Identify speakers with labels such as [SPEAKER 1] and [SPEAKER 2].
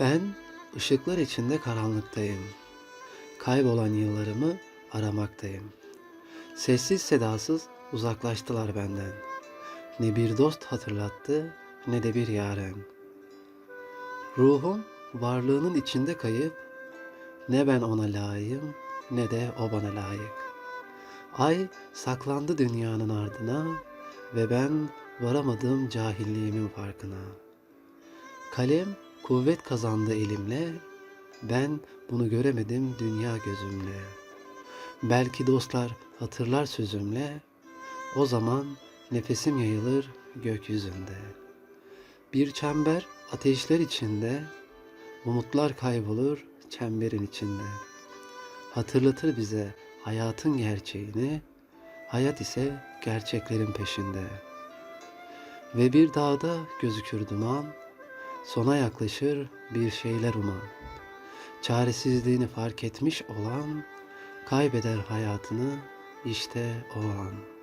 [SPEAKER 1] Ben ışıklar içinde karanlıktayım. Kaybolan yıllarımı aramaktayım. Sessiz sedasız uzaklaştılar benden. Ne bir dost hatırlattı ne de bir yaren. Ruhum varlığının içinde kayıp ne ben ona layığım ne de o bana layık. Ay saklandı dünyanın ardına ve ben varamadım cahilliğimin farkına. Kalem kuvvet kazandı elimle, ben bunu göremedim dünya gözümle. Belki dostlar hatırlar sözümle, o zaman nefesim yayılır gökyüzünde. Bir çember ateşler içinde, umutlar kaybolur çemberin içinde. Hatırlatır bize hayatın gerçeğini, hayat ise gerçeklerin peşinde. Ve bir dağda gözükür duman, sona yaklaşır bir şeyler uman. Çaresizliğini fark etmiş olan, kaybeder hayatını işte o an.''